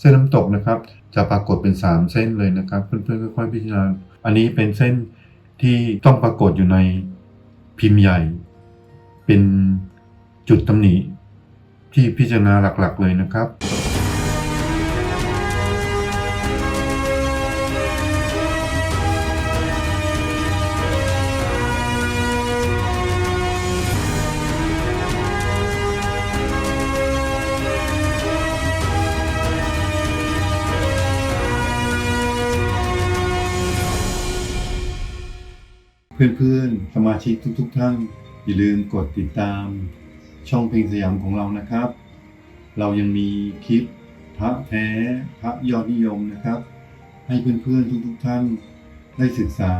เส้นน้ำตกนะครับ จะปรากฏเป็น 3 เส้นเลยนะครับเพื่อนๆค่อยๆพิจารณาอันนี้เป็นเส้นที่ต้องปรากฏอยู่ในพิมพ์ใหญ่ เป็นจุดตำหนิที่พิจารณาหลักๆเลยนะครับ เพื่อนๆ สมาชิกทุกๆ ท่าน อย่าลืมกดติดตาม ช่องเพลงสยามของเรานะครับ เรายังมีคลิปพระแท้พระยอดนิยมนะครับ ให้เพื่อนๆ ทุกๆ ท่าน ได้ศึกษา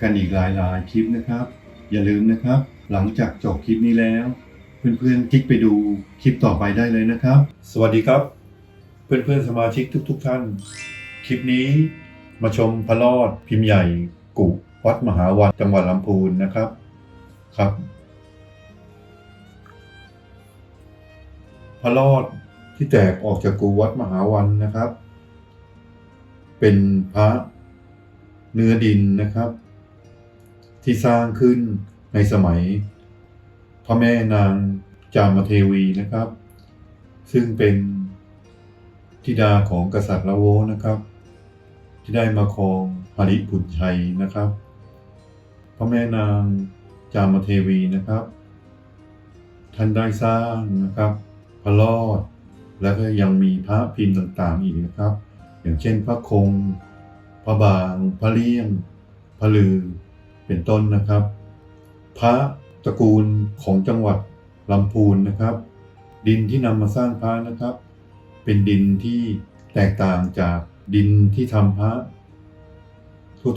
กันอีกหลายๆ คลิปนะครับ อย่าลืมนะครับ หลังจากจบคลิปนี้แล้ว เพื่อนๆ คลิกไปดูคลิปต่อไปได้เลยนะครับ สวัสดีครับ เพื่อนๆ สมาชิกทุก ๆ ท่าน คลิปนี้มาชมพระรอดพิมพ์ใหญ่กุ วัดมหาวันจังหวัดลำพูนนะครับครับ พระรอดที่แตกออกจากกูวัดมหาวันนะครับ เป็นพระเนื้อดินนะครับ ที่สร้างขึ้นในสมัย พระแม่นางจามเทวีนะครับ ซึ่งเป็นธิดาของกษัตริย์ละโวนะครับ ที่ได้มาครองหริบุตรชัยนะครับ พระแม่นางจามเทวีนะครับ ท่านได้สร้างนะครับ พระรอด แล้วก็ยังมีพระพิมพ์ต่างๆอีกนะครับ อย่างเช่นพระคง พระบาง พระเลี่ยมพระลือ เป็นต้นนะครับ พระตระกูลของจังหวัดลำพูนนะครับ ดินที่นำมาสร้างพระนะครับ เป็นดินที่แตกต่างจากดินที่ทำพระ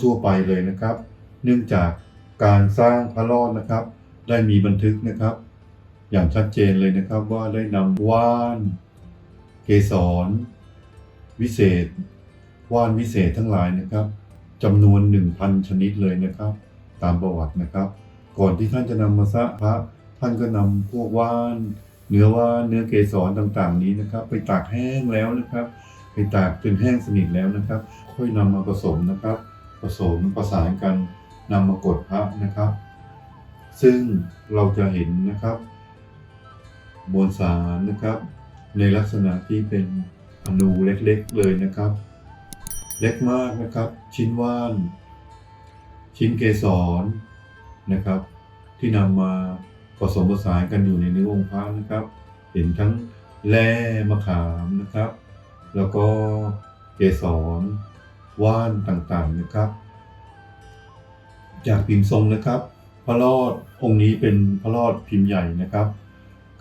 ทั่วๆไปเลยนะครับ เนื่องจาก การสร้างพระรอดนะครับ ได้มีบันทึกนะครับ อย่างชัดเจนเลยนะครับว่าได้นำว่าน เกสร วิเศษ ว่านวิเศษทั้งหลายนะครับจำนวน 1,000 ชนิดเลยนะครับ ตามประวัตินะครับ ก่อนที่ท่านจะนำมาสร้างพระท่านก็นำพวกว่านเนื้อว่านเนื้อเกสรต่างๆ นี้นะครับ ไปตากแห้งแล้วนะครับ ไปตากจนแห้งสนิทแล้วนะครับ ค่อยนำมาผสมนะครับ ผสมประสานกัน นำมากดพระนะครับ ซึ่งเราจะเห็นนะครับมวลสารนะครับ ในลักษณะที่เป็นอนูเล็กๆเลยนะครับ เล็กมากนะครับ ชิ้นว่าน ชิ้นเกสรนะครับ ที่นำมาผสมผสานกันอยู่ในเนื้อองค์พระนะครับ เห็นทั้งแร่มะขามนะครับ แล้วก็เกสรว่านต่างๆนะครับ จากพิมพ์ทรงนะครับ พระรอดองค์นี้เป็นพระรอดพิมพ์ใหญ่นะครับ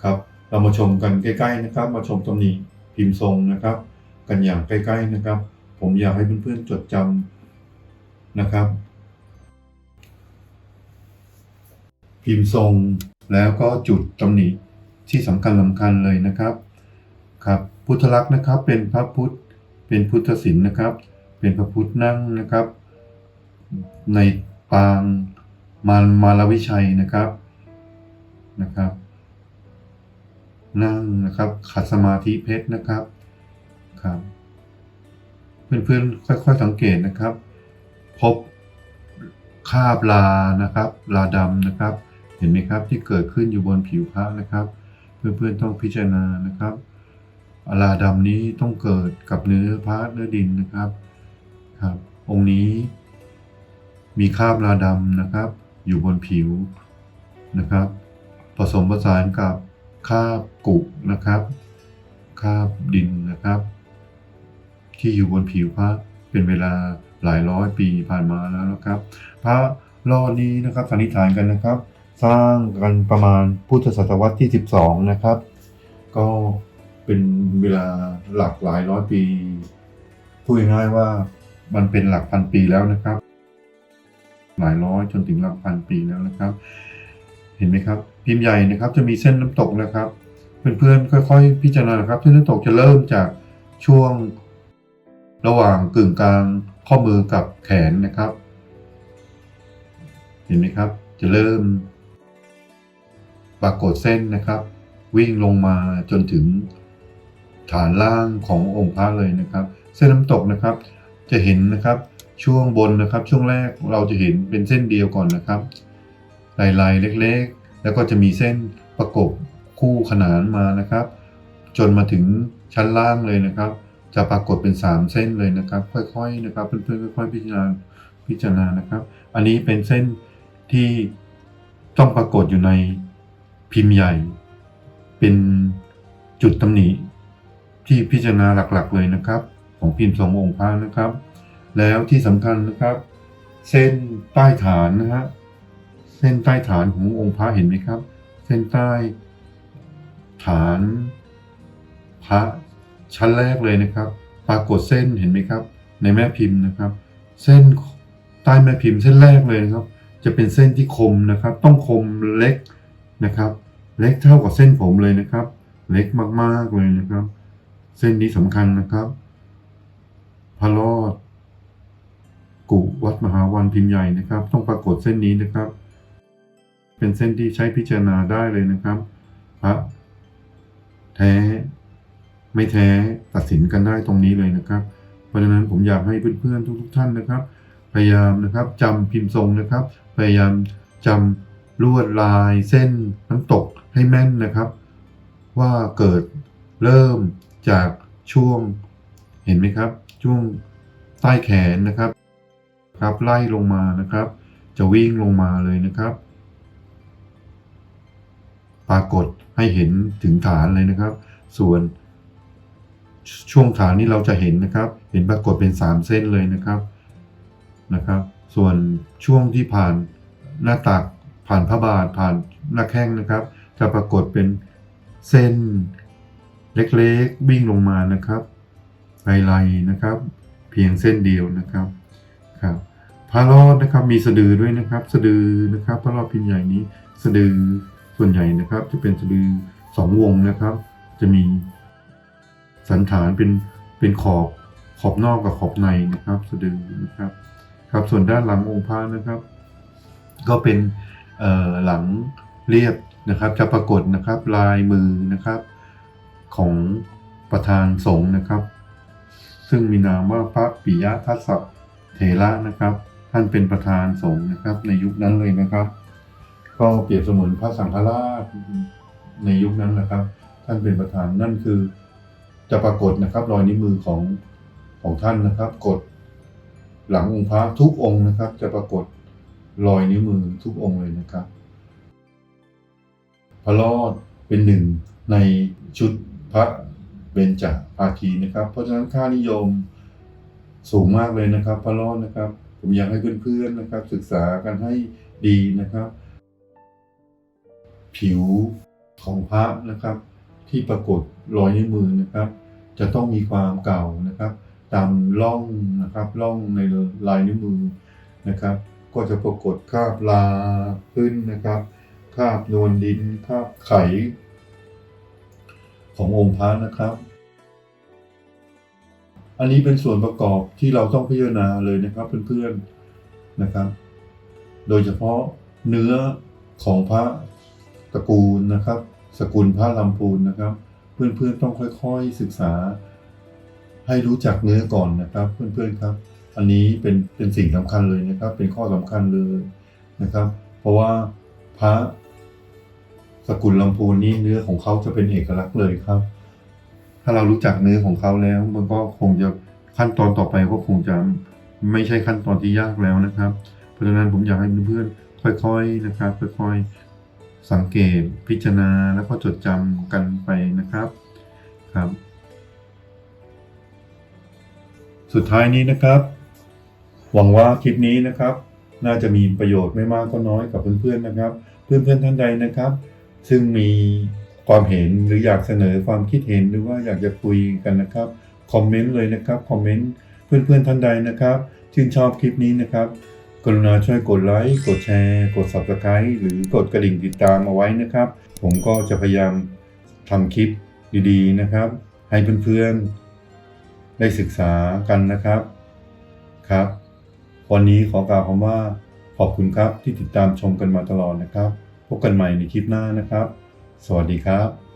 ครับ เรามาชมกันใกล้ๆนะครับ มาชมตำหนิพิมพ์ทรงนะครับ กันอย่างใกล้ๆนะครับ ผมอยากให้เพื่อนๆจดจำนะครับ พิมพ์ทรงแล้วก็จุดตำหนิที่สำคัญสำคัญเลยนะครับครับพุทธลักษณ์นะครับเป็นพระพุทธเป็นพุทธศิลป์นะครับ เป็นพระพุทธนั่งนะครับ ใน ปางมารมารวิชัยนะครับนะครับ นั่งนะครับขัดสมาธิเพชรนะครับครับ เพื่อนๆค่อยๆสังเกตนะครับ พบคาบลานะครับลาดำนะครับ เห็นไหมครับที่เกิดขึ้นอยู่บนผิวพระนะครับ เพื่อนๆต้องพิจารณานะครับลาดำนี้ต้องเกิดกับเนื้อพระเนื้อดินนะครับครับ องค์นี้ มีคราบลาดำนะครับ อยู่บนผิวนะครับ ผสมผสานกับคราบกุกนะครับคราบดินนะครับ ที่อยู่บนผิวพระเป็นเวลาหลายร้อยปีผ่านมาแล้วนะครับ พระรอดนี้นะครับสันนิษฐานกันนะครับ สร้างกันประมาณพุทธศตวรรษที่ 12 นะครับ ก็เป็นเวลาหลักหลายร้อยปีพูดง่ายว่ามันเป็นหลักพันปีแล้วนะครับ หลายร้อยจนถึงหลักพันปีแล้วนะครับ เห็นไหมครับ พิมพ์ใหญ่นะครับจะมีเส้นน้ำตกนะครับ เพื่อนๆค่อย ๆ พิจารณานะครับ เส้นน้ำตกจะเริ่มจากช่วงระหว่างกึ่งกลางข้อมือกับแขนนะครับ เห็นไหมครับ จะเริ่มปรากฏเส้นนะครับ วิ่งลงมาจนถึงฐานล่างขององค์พระเลยนะครับ เส้นน้ำตกนะครับ จะเห็นนะครับ ช่วงบนนะครับ ช่วงแรกเราจะเห็นเป็นเส้นเดียวก่อนนะครับลายๆเล็กๆ แล้วก็จะมีเส้นประกบคู่ขนานมานะครับ จนมาถึงชั้นล่างเลยนะครับ จะปรากฏเป็น 3 เส้นเลยนะครับ ค่อยๆนะครับเพื่อนๆค่อยๆพิจารณาพิจารณานะครับ อันนี้เป็นเส้นที่ต้องปรากฏอยู่ในพิมพ์ใหญ่ เป็นจุดตำหนิที่พิจารณาหลักๆเลยนะครับ ของพิมพ์ทรงองค์พระนะครับ แล้วที่สำคัญนะครับ เส้นใต้ฐานนะฮะเส้นใต้ฐานขององค์พระเห็นไหมครับ เส้นใต้ฐานพระชั้นแรกเลยนะครับ ปรากฏเส้นเห็นไหมครับ ในแม่พิมพ์นะครับ เส้นใต้แม่พิมพ์เส้นแรกเลยนะครับ จะเป็นเส้นที่คมนะครับ ต้องคมเล็กนะครับ เล็กเท่ากับเส้นผมเลยนะครับ เล็กมากๆเลยนะครับ เส้นนี้สำคัญนะครับพระรอด กุวัดมหาวันพิมพ์ใหญ่นะครับ ต้องปรากฏเส้นนี้นะครับ เป็นเส้นที่ใช้พิจารณาได้เลยนะครับพระแท้ ไม่แท้ตัดสินกันได้ตรงนี้เลยนะครับ เพราะฉะนั้นผมอยากให้เพื่อนๆทุกๆท่านนะครับ พยายามนะครับจำพิมพ์ทรงนะครับ พยายามจำลวดลายเส้นน้ำตกให้แม่นนะครับ ว่าเกิดเริ่มจากช่วงเห็นไหมครับ ช่วงใต้แขนนะครับ ครับไล่ลงมานะครับ จะวิ่งลงมาเลยนะครับ ปรากฏให้เห็นถึงฐานเลยนะครับ ส่วนช่วงฐานนี้เราจะเห็นนะครับ เห็นปรากฏเป็นสามเส้นเลยนะครับนะครับ ส่วนช่วงที่ผ่านหน้าตักผ่านพระบาทผ่านหน้าแข้งนะครับ จะปรากฏเป็นเส้นเล็กๆวิ่งลงมานะครับไลๆนะครับ เพียงเส้นเดียวนะครับครับ พระรอดนะครับมีสะดือด้วยนะครับ สะดือนะครับพระรอดพิมพ์ใหญ่นี้สะดือส่วนใหญ่นะครับ จะเป็นสะดือสองวงนะครับ จะมีสันฐานเป็นเป็นขอบขอบนอกกับขอบในนะครับ สะดือนะครับครับส่วนด้านหลังองค์พระนะครับ ก็เป็นหลังเรียบนะครับ จะปรากฏนะครับลายมือนะครับ ของประธานสงฆ์นะครับ ซึ่งมีนามว่าพระปิยทัสสะเถระนะครับ ท่านเป็นประธานสงฆ์นะครับ ในยุคนั้นเลยนะครับ ก็เปรียบเสมือนพระสังฆราชในยุคนั้นนะครับ ท่านเป็นประธานนั่นคือ จะปรากฏนะครับ รอยนิ้วมือของของท่านนะครับกดหลังองค์พระทุกองค์นะครับ จะปรากฏรอยนิ้วมือทุกองค์เลยนะครับ พระรอดเป็นหนึ่งในชุดพระเบญจภาคีนะครับ เพราะฉะนั้นค่านิยมสูงมากเลยนะครับ พระรอดนะครับ ผมอยากให้เพื่อนๆนะครับ ศึกษากันให้ดีนะครับ ผิวของพระนะครับ ที่ปรากฏรอยนิ้วมือนะครับ จะต้องมีความเก่านะครับตามร่องนะครับร่องในลายนิ้วมือนะครับ ก็จะปรากฏคราบลาขึ้นนะครับคราบนวลดินคราบไข ขององค์พระนะครับ อันนี้เป็นส่วนประกอบที่เราต้องพิจารณาเลยนะครับเพื่อนๆนะครับ โดยเฉพาะเนื้อของพระตระกูลนะครับ สกุลพระลำพูนนะครับ เพื่อนๆต้องค่อยๆศึกษา ให้รู้จักเนื้อก่อนนะครับ เพื่อนๆครับ อันนี้เป็นเป็นสิ่งสำคัญเลยนะครับ เป็นข้อสำคัญเลยนะครับ เพราะว่าพระสกุลลำพูนนี่เนื้อของเขาจะเป็นเอกลักษณ์เลยครับาเรารู้จักเนื้อของเขาแล้ว มันก็คงจะขั้นตอนต่อไปก็คงจะไม่ใช่ขั้นตอนที่ยากแล้วนะครับ เพราะฉะนั้นผมอยากให้เพื่อนๆค่อยๆนะครับ ค่อยๆสังเกตพิจารณาแล้วก็จดจำกันไปนะครับครับ สุดท้ายนี้นะครับ หวังว่าคลิปนี้นะครับ น่าจะมีประโยชน์ไม่มากก็น้อยกับเพื่อนๆนะครับ เพื่อนๆท่านใดนะครับ ซึ่งมี ความเห็นหรืออยากเสนอความคิดเห็นหรือว่าอยากจะคุยกันนะครับคอมเมนต์เลยนะครับคอมเมนต์เพื่อนๆท่านใดนะครับ ชื่นชอบคลิปนี้นะครับ กรุณาช่วยกดไลค์กดแชร์ กด subscribe หรือกดกระดิ่งติดตามเอาไว้นะครับ ผมก็จะพยายามทำคลิปดีๆนะครับ ให้เพื่อนๆ ได้ศึกษากันนะครับครับ วันนี้ขอกล่าวคำว่าขอบคุณครับที่ติดตามชมกันมาตลอดนะครับ พบกันใหม่ในคลิปหน้านะครับ สวัสดีครับ